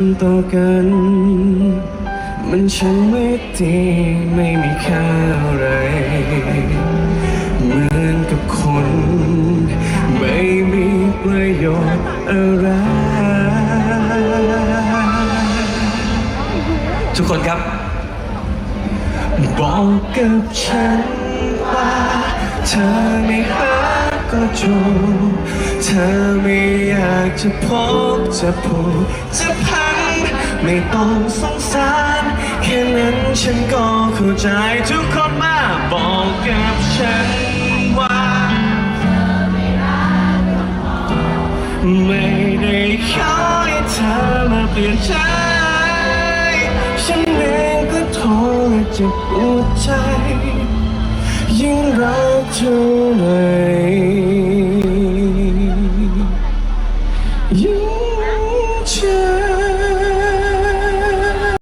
ต่อกัน มันช่างไม่ดีไม่มีค่าอะไร เหมือนกับคน ไม่มีประโยชน์อะไร ทุกคนครับ บอกกับฉันว่าเธอไม่หาก็จบเธอไม่อยากจะพบจะพูดจะพ ไม่ต้องสงสาร แค่นั้นฉันก็เข้าใจทุกคนมาบอกกับฉันว่า ไม่ได้ขอให้เธอมาเปลี่ยนใจฉันเองก็ท้อและเจ็บปวดใจ ยิ่งรักเท่าไหร่